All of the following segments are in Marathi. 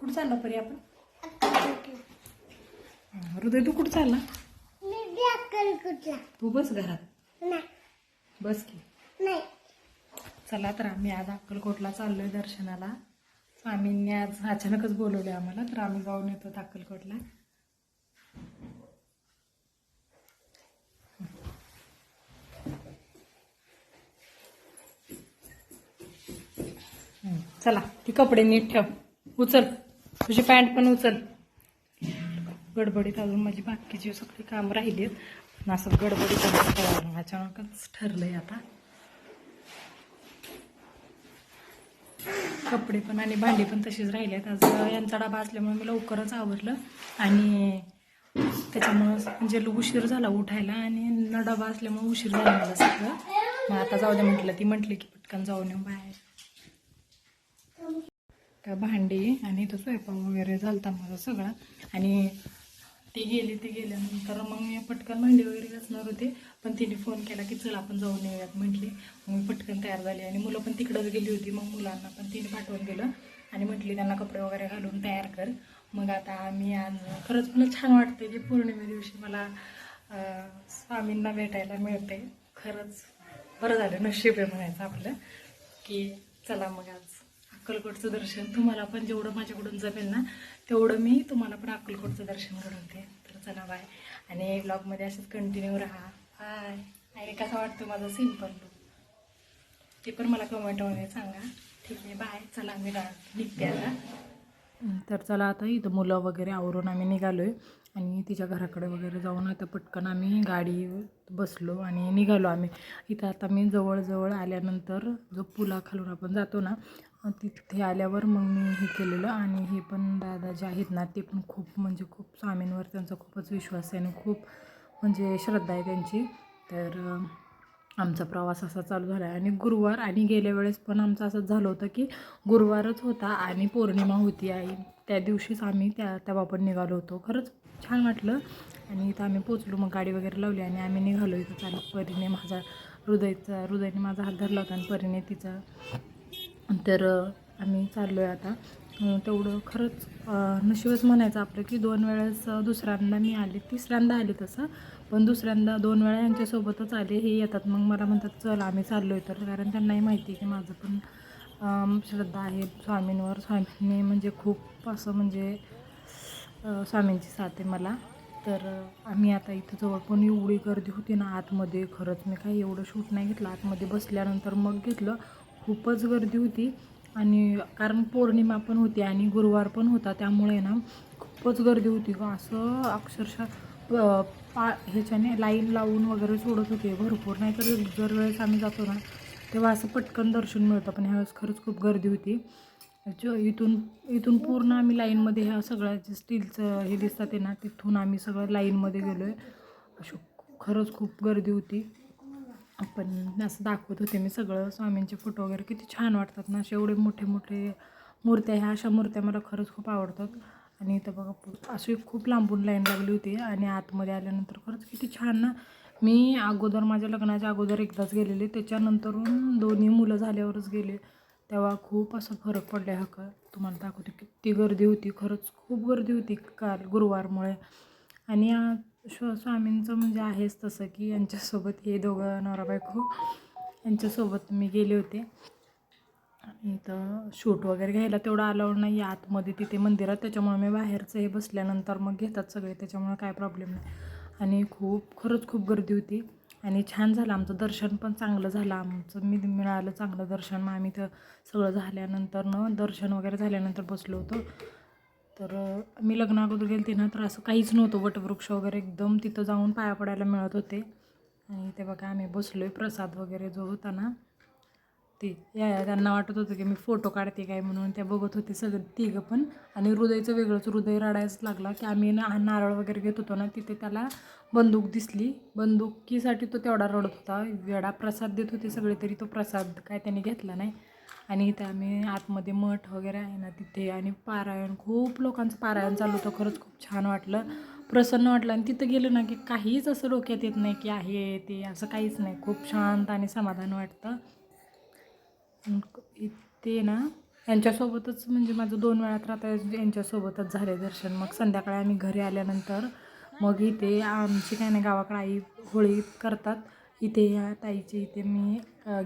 कुठं चालला परी आपण? हृदय तू कुठं चालला? तू बस घरात. बस की. नाही. चला तर आम्ही आज अक्कलकोटला चाललोय दर्शनाला. स्वामींनी आज अचानकच बोलवले आम्हाला तर आम्ही जाऊन येतो अक्कलकोटला. चला ती कपडे नीट ठेव. उचल. तुझी पॅन्ट पण उचल. गडबडीत अजून माझी बाकीची सगळी कामं राहिली पण असं गडबडीत अचानकच ठरलंय आता. कपडे पण आणि भांडी पण तशीच राहिली आहेत आज यांचा डबा असल्यामुळे मी लवकरच आवरलं. आणि त्याच्यामुळं म्हणजे उशीर झाला उठायला आणि न डबा असल्यामुळे उशीर झाला मला सगळं. मग आता जाऊ दे म्हटलं ती म्हटली की पटकन जाऊन येऊ बाहेर. तर भांडी आणि तो स्वयंपाक वगैरे झालता माझा सगळा. आणि ती गेली ती गेल्यानंतर मग मी पटकन भांडी वगैरे घासणार होते. पण तिने फोन केला की चल आपण जाऊन येऊयात म्हटली. मग मी पटकन तयार झाली. आणि मुलं पण तिकडंच गेली होती. मग मुलांना पण तिने पाठवून दिलं. आणि म्हटली त्यांना कपडे वगैरे घालून तयार कर. मग आता आम्ही आज खरंच मला छान वाटते की पौर्णिमे दिवशी मला स्वामींना भेटायला मिळते खरंच बरं झालं नशीब आहे म्हणायचं आपलं. की चला मग आज अक्कलकोटचं दर्शन. तुम्हाला पण जेवढं माझ्याकडून जमेल ना तेवढं मी तुम्हाला पण अक्कलकोटचं दर्शन घडवते तर चला बाय आणि ब्लॉगमध्ये असंच कंटिन्यू राहा. बाय आणि कसा वाटतो माझा सिंपल लुक ते पण मला कमेंटमध्ये सांगा. ठीक आहे बाय चला मी निघते आता. तर चला आता इथं मुलं वगैरे आवरून आम्ही निघालो आहे आणि तिच्या घराकडे वगैरे जाऊन आता पटकन आम्ही गाडी बसलो आणि निघालो आम्ही. इथं आता मी जवळजवळ आल्यानंतर जो पुलाखालून आपण जातो ना तिथे आल्यावर मग मी हे केलेलं आणि हे पण दादा जे आहेत ना ते पण खूप म्हणजे खूप स्वामींवर त्यांचा खूपच विश्वास आहे आणि खूप म्हणजे श्रद्धा आहे त्यांची. तर आमचा प्रवास असा चालू झाला आहे. आणि गुरुवार आणि गेल्या वेळेस पण आमचं असंच झालं होतं की गुरुवारच होता आणि पौर्णिमा होती आई. त्या दिवशीच आम्ही त्या तेव्हा पण निघालो होतो. खरंच छान वाटलं. आणि इथं आम्ही पोचलो मग गाडी वगैरे लावली आणि आम्ही निघालो इथं. चालत परीने माझा हृदयचा हृदयने माझा हात धरला होता आणि परीने तिचा तर आम्ही चाललो आहे आता तेवढं खरंच नशीबच म्हणायचं आपलं की दोन वेळेस दुसऱ्यांदा मी आले. तिसऱ्यांदा आले तसं पण दुसऱ्यांदा दोन वेळा यांच्यासोबतच आले हे येतात. मग मला म्हणतात चल आम्ही चाललो आहे तर. कारण त्यांनाही माहिती आहे की माझं पण श्रद्धा आहे स्वामींवर. स्वामींनी म्हणजे खूप असं म्हणजे स्वामींची साथ आहे मला. तर आम्ही आता इथं जवळ पण एवढी गर्दी होती ना आतमध्ये. खरंच मी काही एवढं शूट नाही घेतलं. आतमध्ये बसल्यानंतर मग घेतलं. खूपच गर्दी होती आणि कारण पौर्णिमा पण होती आणि गुरुवार पण होता त्यामुळे ना खूपच गर्दी होती ग. असं अक्षरशः पा ह्याच्याने लाईन लावून वगैरे सोडत होते भरपूर. नाही तर जर वेळेस आम्ही जातो ना तेव्हा असं पटकन दर्शन मिळतं. पण ह्यावेळेस खरंच खूप गर्दी होती. इथून इथून पूर्ण आम्ही लाईनमध्ये ह्या सगळ्या जे स्टीलचं हे दिसतात आहे ना तिथून आम्ही सगळं लाईनमध्ये गेलो आहे अशी खरंच खूप गर्दी होती. पण असं दाखवत होते मी सगळं. स्वामींचे फोटो वगैरे किती छान वाटतात ना. असे एवढे मोठे मोठे मूर्त्या ह्या अशा मूर्त्या मला खरंच खूप आवडतात. आणि इथं बघा अशी खूप लांबून लाईन लागली होती आणि आतमध्ये आल्यानंतर खरंच किती छान ना. मी अगोदर माझ्या लग्नाच्या अगोदर एकदाच गेलेले. त्याच्यानंतरून दोन्ही मुलं झाल्यावरच गेले. तेव्हा खूप असं फरक पडला हा का तुम्हाला दाखवते किती गर्दी होती. खरंच खूप गर्दी होती काल गुरुवारमुळे. आणि श्व स्वामींचं म्हणजे आहेच तसं की यांच्यासोबत हे दोघं नवरा बायको यांच्यासोबत मी गेले होते. आणि इथं शूट वगैरे घ्यायला तेवढं अलाउड नाही आहे. आतमध्ये तिथे मंदिरात त्याच्यामुळे मी बाहेरचं हे बसल्यानंतर मग घेतात सगळे त्याच्यामुळे काय प्रॉब्लेम नाही. आणि खूप खरंच खूप गर्दी होती. आणि छान झालं आमचं दर्शन पण चांगलं झालं. आमचं मी मिळालं चांगलं दर्शन. मग आम्ही तर सगळं झाल्यानंतर न दर्शन वगैरे झाल्यानंतर बसलो होतो. तर मी लग्न अगोदर गेलते ना तर असं काहीच नव्हतं. वटवृक्ष वगैरे एकदम तिथं जाऊन पाया पडायला मिळत होते. आणि ते बघा आम्ही बसलो आहे प्रसाद वगैरे जो होता ना ते या या त्यांना वाटत होतं की मी फोटो काढते काय म्हणून. त्या बघत होते सगळं तिघं पण. आणि हृदयचं वेगळंच हृदय रडायच लागला की आम्ही ना नारळ वगैरे घेत होतो ना तिथे त्याला बंदूक दिसली. बंदुकीसाठी तो तेवढा रडत होता. वेडा प्रसाद देत होते सगळे तरी तो प्रसाद काय त्याने घेतला नाही. आणि इथे आम्ही आतमध्ये मठ वगैरे आहे ना तिथे. आणि पारायण खूप लोकांचं पारायण चालू होतं. खरंच खूप छान वाटलं. प्रसन्न वाटलं. आणि तिथं गेलं ना की काहीच असं डोक्यात येत नाही की आहे ते असं काहीच नाही. खूप शांत आणि समाधान वाटतं. अन इथे ना यांच्यासोबतच म्हणजे माझं दोन वेळात राहता यांच्यासोबतच झाले दर्शन. मग संध्याकाळी आम्ही घरी आल्यानंतर मग इथे आमची काय नाही गावाकडे आई होळी करतात. इथे या ताईची इथे मी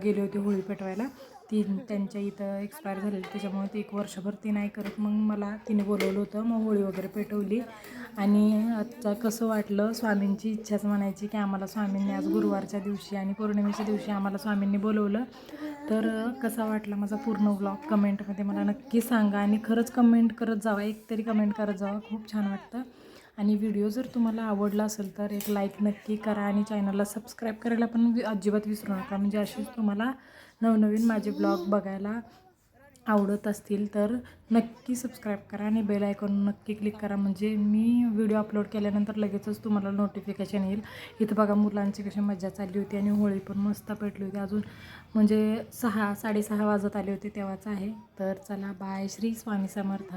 गेले होते होळी पेटवायला. ती त्यांच्या इथं एक्सपायर झालेली त्याच्यामुळे ती एक वर्षभर ती नाही करत. मग मला तिने बोलवलं होतं मग होळी वगैरे पेटवली. आणि आता कसं वाटलं स्वामींची इच्छाच म्हणायची की आम्हाला स्वामींनी आज गुरुवारच्या दिवशी आणि पौर्णिमेच्या दिवशी आम्हाला स्वामींनी बोलवलं. तर कसा वाटला माझा पूर्ण ब्लॉग कमेंटमध्ये मला नक्की सांगा. आणि खरंच कमेंट करत जावा एक तरी कमेंट करत जावा. खूप छान वाटतं. आणि व्हिडिओ जर तुम्हाला आवडला असेल तर एक लाईक नक्की करा आणि चॅनलला सबस्क्राईब करायला पण वि- अजिबात विसरू नका. म्हणजे अशीच तुम्हाला नवनवीन माझे ब्लॉग बघायला आवडत असतील तर नक्की सबस्क्राईब करा आणि बेल आयकॉन नक्की क्लिक करा. म्हणजे मी व्हिडिओ अपलोड केल्यानंतर लगेचच तुम्हाला नोटिफिकेशन येईल. इथं बघा मुलांची कशी मजा चालली होती आणि होळी पण मस्त पेटली होती. अजून म्हणजे सहा साडेसहा वाजत आले होते तेव्हाच आहे. तर चला बाय श्री स्वामी समर्थ.